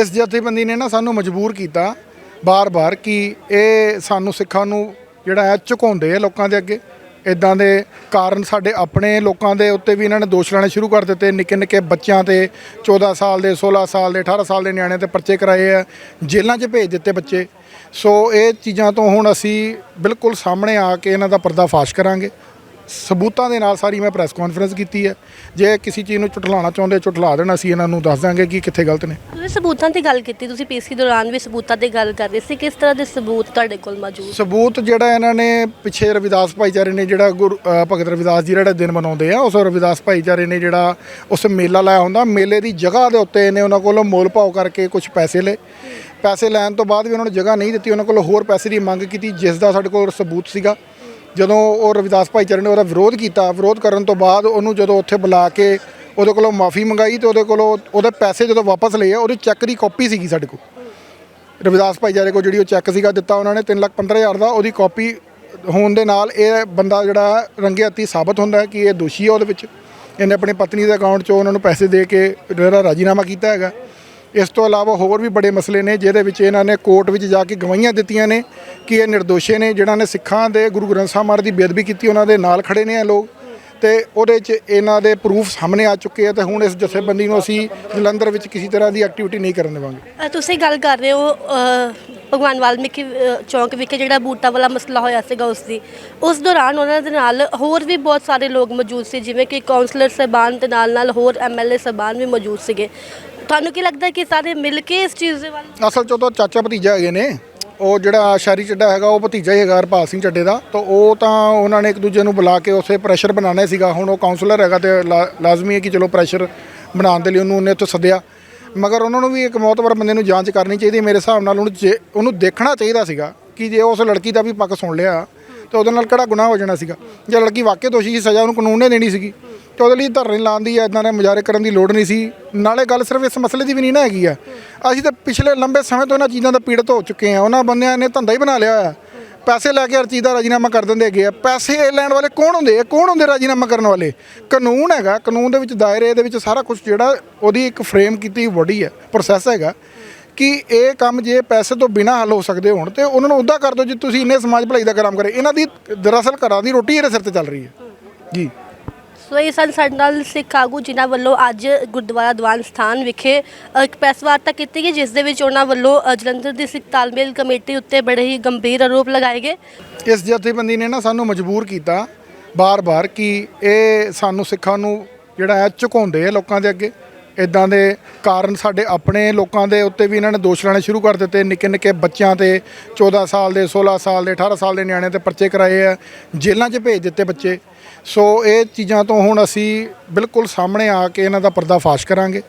ਇਸ ਜਥੇਬੰਦੀ ਨੇ ਨਾ ਸਾਨੂੰ ਮਜਬੂਰ ਕੀਤਾ ਬਾਰ-ਬਾਰ ਕਿ ਇਹ ਸਾਨੂੰ ਸਿੱਖਾਂ ਨੂੰ ਜਿਹੜਾ ਹੈ ਝੁਕਾਉਂਦੇ ਆ ਲੋਕਾਂ ਦੇ ਅੱਗੇ। ਇਦਾਂ ਦੇ ਕਾਰਨ ਸਾਡੇ ਆਪਣੇ ਲੋਕਾਂ ਦੇ ਉੱਤੇ ਵੀ ਇਹਨਾਂ ਨੇ ਦੋਸ਼ ਲਾਣੇ ਸ਼ੁਰੂ ਕਰ ਦਿੱਤੇ। ਨਿੱਕੇ ਨਿੱਕੇ ਬੱਚਿਆਂ ਤੇ 14 ਸਾਲ ਦੇ 16 ਸਾਲ ਦੇ 18 ਸਾਲ ਦੇ ਨਿਆਣਿਆਂ ਤੇ ਪਰਚੇ ਕਰਾਏ ਆ, ਜੇਲ੍ਹਾਂ 'ਚ ਭੇਜ ਦਿੱਤੇ ਬੱਚੇ। ਸੋ ਇਹ ਚੀਜ਼ਾਂ ਤੋਂ ਹੁਣ ਅਸੀਂ ਬਿਲਕੁਲ ਸਾਹਮਣੇ ਆ ਕੇ ਇਹਨਾਂ ਦਾ ਪਰਦਾਫਾਸ਼ ਕਰਾਂਗੇ। ਸਬੂਤਾਂ ਦੇ ਨਾਲ ਸਾਰੀ ਮੈਂ ਪ੍ਰੈਸ ਕਾਨਫਰੰਸ ਕੀਤੀ ਹੈ। ਜੇ ਕਿਸੇ ਚੀਜ਼ ਨੂੰ ਝੁਠਲਾਉਣਾ ਚਾਹੁੰਦੇ ਝੁਠਲਾ ਦੇਣ ਅਸੀਂ ਇਹਨਾਂ ਨੂੰ ਦੱਸ ਦਾਂਗੇ ਕਿ ਕਿੱਥੇ ਗਲਤ ਨੇ। ਤੁਸੀਂ ਸਬੂਤਾਂ ਦੀ ਗੱਲ ਕੀਤੀ ਤੁਸੀਂ ਪੀਸੀ ਦੌਰਾਨ ਵੀ ਸਬੂਤਾਂ ਦੀ ਗੱਲ ਕਰ ਰਹੇ ਸੀ। ਕਿਸ ਤਰ੍ਹਾਂ ਦੇ ਸਬੂਤ ਤੁਹਾਡੇ ਕੋਲ ਮੌਜੂਦ? ਸਬੂਤ ਜਿਹੜਾ ਇਹਨਾਂ ਨੇ ਪਿੱਛੇ ਰਵਿਦਾਸ ਭਾਈਚਾਰੇ ਨੇ ਜਿਹੜਾ ਗੁਰੂ ਅ, ਭਗਤ ਰਵਿਦਾਸ ਜੀ ਜਿਹੜਾ ਦਿਨ ਮਨਾਉਂਦੇ ਆ ਉਸ ਰਵਿਦਾਸ ਭਾਈਚਾਰੇ ਨੇ ਜਿਹੜਾ ਉਸ ਮੇਲਾ ਲਾਇਆ ਹੁੰਦਾ। ਮੇਲੇ ਦੀ ਜਗ੍ਹਾ ਦੇ ਉੱਤੇ ਇਹਨੇ ਉਹਨਾਂ ਕੋਲੋਂ ਮੋਲ ਭਾਅ ਕਰਕੇ ਕੁਝ ਪੈਸੇ ਲਏ। ਪੈਸੇ ਲੈਣ ਤੋਂ ਬਾਅਦ ਵੀ ਉਹਨਾਂ ਨੂੰ ਜਗ੍ਹਾ ਨਹੀਂ ਦਿੱਤੀ ਉਹਨਾਂ ਕੋਲੋਂ ਹੋਰ ਪੈਸੇ ਦੀ ਮੰਗ ਕੀਤੀ ਜਿਸ ਦਾ ਸਾਡੇ ਕੋਲ ਸਬੂਤ ਸੀਗਾ। ਜਦੋਂ ਉਹ ਰਵਿਦਾਸ ਭਾਈਚਾਰੇ ਨੇ ਉਹਦਾ ਵਿਰੋਧ ਕੀਤਾ, ਵਿਰੋਧ ਕਰਨ ਤੋਂ ਬਾਅਦ ਉਹਨੂੰ ਜਦੋਂ ਉੱਥੇ ਬੁਲਾ ਕੇ ਉਹਦੇ ਕੋਲੋਂ ਮਾਫੀ ਮੰਗਾਈ ਤੇ ਉਹਦੇ ਕੋਲੋਂ ਉਹਦੇ ਪੈਸੇ ਜਦੋਂ ਵਾਪਸ ਲਏ ਆ, ਉਹਦੀ ਚੈੱਕ ਦੀ ਕਾਪੀ ਸੀਗੀ ਸਾਡੇ ਕੋਲ। ਰਵਿਦਾਸ ਭਾਈਚਾਰੇ ਕੋਲ ਜਿਹੜੀ ਉਹ ਚੈੱਕ ਸੀਗਾ ਦਿੱਤਾ ਉਹਨਾਂ ਨੇ 3 ਲੱਖ 15000 ਦਾ, ਉਹਦੀ ਕਾਪੀ ਹੋਣ ਦੇ ਨਾਲ ਇਹ ਬੰਦਾ ਜਿਹੜਾ ਰੰਗੇ ਹੱਥੀ ਸਾਬਤ ਹੁੰਦਾ ਕਿ ਇਹ ਦੋਸ਼ੀ ਹੈ ਉਹਦੇ ਵਿੱਚ। ਇਹਨੇ ਆਪਣੀ ਪਤਨੀ ਦੇ ਅਕਾਊਂਟ 'ਚੋਂ ਉਹਨਾਂ ਨੂੰ ਪੈਸੇ ਦੇ ਕੇ ਜਿਹੜਾ ਰਾਜੀਨਾਮਾ ਕੀਤਾ ਹੈਗਾ। ਇਸ ਤੋਂ ਇਲਾਵਾ ਹੋਰ ਵੀ ਬੜੇ ਮਸਲੇ ਨੇ, ਜਿਹਦੇ ਵਿੱਚ ਇਹਨਾਂ ਨੇ ਕੋਰਟ ਵਿੱਚ ਜਾ ਕੇ ਗਵਾਹੀਆਂ ਦਿੱਤੀਆਂ ਨੇ। ਕਿ ਇਹ ਨਿਰਦੋਸ਼ੇ ਨੇ ਜਿਨ੍ਹਾਂ ਨੇ ਸਿੱਖਾਂ ਦੇ ਗੁਰੂ ਗ੍ਰੰਥ ਸਾਹਿਬ ਮਹਾਰਾਜ ਦੀ ਬੇਅਦਬੀ ਕੀਤੀ ਉਹਨਾਂ ਦੇ ਨਾਲ ਖੜੇ ਨੇ ਇਹ ਲੋਕ। ਤੇ ਉਹਦੇ 'ਚ ਇਹਨਾਂ ਦੇ ਪ੍ਰੂਫ ਸਾਹਮਣੇ ਆ ਚੁੱਕੇ ਆ ਤੇ ਹੁਣ ਇਸ ਜਥੇਬੰਦੀ ਨੂੰ ਅਸੀਂ ਜਲੰਧਰ ਵਿੱਚ ਕਿਸੇ ਤਰ੍ਹਾਂ ਦੀ ਐਕਟੀਵਿਟੀ ਨਹੀਂ ਕਰਨ ਦੇਵਾਂਗੇ। ਅ, ਤੁਸੀਂ ਗੱਲ ਕਰ ਰਹੇ ਹੋ ਅ, ਭਗਵਾਨ ਵਾਲਮੀਕੀ ਅ, ਚੌਂਕ ਵਿਖੇ ਜਿਹੜਾ ਬੂਟਾ ਵਾਲਾ ਮਸਲਾ ਹੋਇਆ ਸੀਗਾ ਉਸ ਦੀ। ਉਸ ਦੌਰਾਨ ਉਹਨਾਂ ਦੇ ਨਾਲ ਹੋਰ ਵੀ ਬਹੁਤ ਸਾਰੇ ਲੋਕ ਮੌਜੂਦ ਸੀ ਜਿਵੇਂ ਕਿ ਕਾਉਂਸਲਰ ਸਾਹਿਬਾਨ ਤੇ ਨਾਲ ਨਾਲ ਹੋਰ ਐਮਐਲਏ ਸਾਹਿਬਾਨ ਵੀ ਮੌਜੂਦ ਸੀਗੇ। ਤੁਹਾਨੂੰ ਕੀ ਲੱਗਦਾ ਕਿ ਸਾਰੇ ਮਿਲ ਕੇ ਇਸ ਚੀਜ਼ ਦੇ ਵੱਲ ਅਸਲ 'ਚ ਉਹ ਤਾਂ ਚਾਚਾ ਭਤੀਜਾ ਹੈਗੇ ਨੇ। ਉਹ ਜਿਹੜਾ ਸ਼ਾਰੀ ਚੱਡਾ ਹੈਗਾ, ਉਹ ਭਤੀਜਾ ਹੀ ਹੈਗਾ ਹਰਪਾਲ ਸਿੰਘ ਚੱਡੇ ਦਾ। ਤਾਂ ਉਹ ਤਾਂ ਉਹਨਾਂ ਨੇ ਇੱਕ ਦੂਜੇ ਨੂੰ ਬੁਲਾ ਕੇ ਉਸੇ ਪ੍ਰੈਸ਼ਰ ਬਣਾਉਣਾ ਸੀਗਾ। ਹੁਣ ਉਹ ਕਾਉਂਸਲਰ ਹੈਗਾ ਤੇ ਲਾ- ਲਾਜ਼ਮੀ ਹੈ ਕਿ ਚਲੋ ਪ੍ਰੈਸ਼ਰ ਬਣਾਉਣ ਦੇ ਲਈ ਉਹਨੂੰ ਉਹਨੇ ਉੱਥੇ ਸੱਦਿਆ। ਮਗਰ ਉਹਨਾਂ ਨੂੰ ਵੀ ਇੱਕ ਮੌਤਵਰ ਬੰਦੇ ਨੂੰ ਜਾਂਚ ਕਰਨੀ ਚਾਹੀਦੀ ਹੈ। ਮੇਰੇ ਹਿਸਾਬ ਨਾਲ ਉਹਨੂੰ ਜੇ, ਉਹਨੂੰ ਦੇਖਣਾ ਚਾਹੀਦਾ ਸੀਗਾ ਕਿ ਜੇ ਉਸ ਲੜਕੀ ਦਾ ਵੀ ਪੱਕ ਸੁਣ ਲਿਆ ਤੇ ਉਹਦੇ ਨਾਲ ਕਿਹੜਾ ਗੁਨਾਹ ਹੋ ਜਾਣਾ ਸੀਗਾ। ਜੇ ਲੜਕੀ ਵਾਕਿਆ ਦੋਸ਼ੀ ਸੀ ਸਜ਼ਾ ਉਹਨੂੰ ਕਾਨੂੰਨ ਨੇ ਦੇਣੀ ਸੀਗੀ ਤੇ ਉਹਦੇ ਲਈ ਧਰਨੇ ਲਾਉਣ ਦੀ ਇਦਾਂ ਦੇ ਮੁਜ਼ਾਹਰੇ ਕਰਨ ਦੀ ਲੋੜ ਨਹੀਂ ਸੀ। ਨਾਲੇ ਗੱਲ ਸਿਰਫ ਇਸ ਮਸਲੇ ਦੀ ਵੀ ਨਹੀਂ ਨਾ ਹੈਗੀ ਆ। ਅਸੀਂ ਤਾਂ ਪਿਛਲੇ ਲੰਬੇ ਸਮੇਂ ਤੋਂ ਇਹਨਾਂ ਚੀਜ਼ਾਂ ਦਾ ਪੀੜਤ ਹੋ ਚੁੱਕੇ ਆ। ਉਹਨਾਂ ਬੰਦਿਆਂ ਨੇ ਧੰਦਾ ਹੀ ਬਣਾ ਲਿਆ ਹੋਇਆ। ਪੈਸੇ ਲੈ ਕੇ ਹਰ ਚੀਜ਼ ਦਾ ਰਾਜੀਨਾਮਾ ਕਰ ਦਿੰਦੇ ਹੈਗੇ ਆ। ਪੈਸੇ ਲੈਣ ਵਾਲੇ ਕੌਣ ਹੁੰਦੇ? ਆ ਕੌਣ ਹੁੰਦੇ ਰਾਜੀਨਾਮਾ ਕਰਨ ਵਾਲੇ? ਕਾਨੂੰਨ ਹੈਗਾ। ਕਾਨੂੰਨ ਦੇ ਵਿੱਚ ਦਾਇਰੇ ਦੇ ਵਿੱਚ ਸਾਰਾ ਕੁਝ ਜਿਹੜਾ ਉਹਦੀ ਇੱਕ ਫਰੇਮ ਕੀਤੀ ਬੋਡੀ ਹੈ ਪ੍ਰੋਸੈਸ ਹੈਗਾ ਕਿ ਇਹ ਕੰਮ ਜੇ ਪੈਸੇ ਤੋਂ ਬਿਨਾ ਹੱਲ ਹੋ ਸਕਦੇ ਹੋਣ ਤੇ ਉਹਨਾਂ ਨੂੰ ਉੱਦਾਂ ਕਰ ਦਿਓ ਜੇ ਤੁਸੀਂ ਇੰਨੇ ਸਮਾਜ ਭਲਾਈ ਦਾ ਕੰਮ ਕਰੇ। ਇਹਨਾਂ ਦੀ ਦਰਅਸਲ ਘਰਾਂ ਦੀ ਰੋਟੀ ਇਹਦੇ ਸਿਰ ਤੇ ਚੱਲ ਰਹੀ ਹੈ। ਜੀ। ਸੋ ਇਹ ਸਨ ਸਾਡੇ ਨਾਲ ਸਿੱਖ ਆਗੂ ਜਿਨ੍ਹਾਂ ਵੱਲੋਂ ਅੱਜ ਗੁਰਦੁਆਰਾ ਦੀਵਾਨ ਸਥਾਨ ਵਿਖੇ ਇੱਕ ਪ੍ਰੈਸ ਵਾਰਤਾ ਕੀਤੀ ਗਈ ਜਿਸ ਦੇ ਵਿੱਚ ਉਹਨਾਂ ਵੱਲੋਂ ਅ, ਜਲੰਧਰ ਦੀ ਸਿੱਖ ਤਾਲਮੇਲ ਕਮੇਟੀ ਉੱਤੇ ਬੜੇ ਹੀ ਗੰਭੀਰ ਆਰੋਪ ਲਗਾਏ ਗਏ। ਇਸ ਜਥੇਬੰਦੀ ਨੇ ਨਾ ਸਾਨੂੰ ਮਜਬੂਰ ਕੀਤਾ ਬਾਰ-ਬਾਰ ਕਿ ਇਹ ਸਾਨੂੰ ਸਿੱਖਾਂ ਨੂੰ ਜਿਹੜਾ ਹੈ ਝੁਕਾਉਂਦੇ ਆ ਲੋਕਾਂ ਦੇ ਅੱਗੇ। ਇਦਾਂ ਦੇ ਕਾਰਨ ਸਾਡੇ ਆਪਣੇ ਲੋਕਾਂ ਦੇ ਉੱਤੇ ਵੀ ਇਹਨਾਂ ਨੇ ਦੋਸ਼ ਲਾਣੇ ਸ਼ੁਰੂ ਕਰ ਦਿੱਤੇ। ਨਿੱਕੇ ਨਿੱਕੇ ਬੱਚਿਆਂ ਤੇ 14 ਸਾਲ ਦੇ 16 ਸਾਲ ਦੇ 18 ਸਾਲ ਦੇ ਨਿਆਣਿਆਂ ਤੇ ਪਰਚੇ ਕਰਾਏ ਆ, ਜੇਲ੍ਹਾਂ 'ਚ ਭੇਜ ਦਿੱਤੇ ਬੱਚੇ। ਸੋ ਇਹ ਚੀਜ਼ਾਂ ਤੋਂ ਹੁਣ ਅਸੀਂ ਬਿਲਕੁਲ ਸਾਹਮਣੇ ਆ ਕੇ ਇਹਨਾਂ ਦਾ ਪਰਦਾਫਾਸ਼ ਕਰਾਂਗੇ।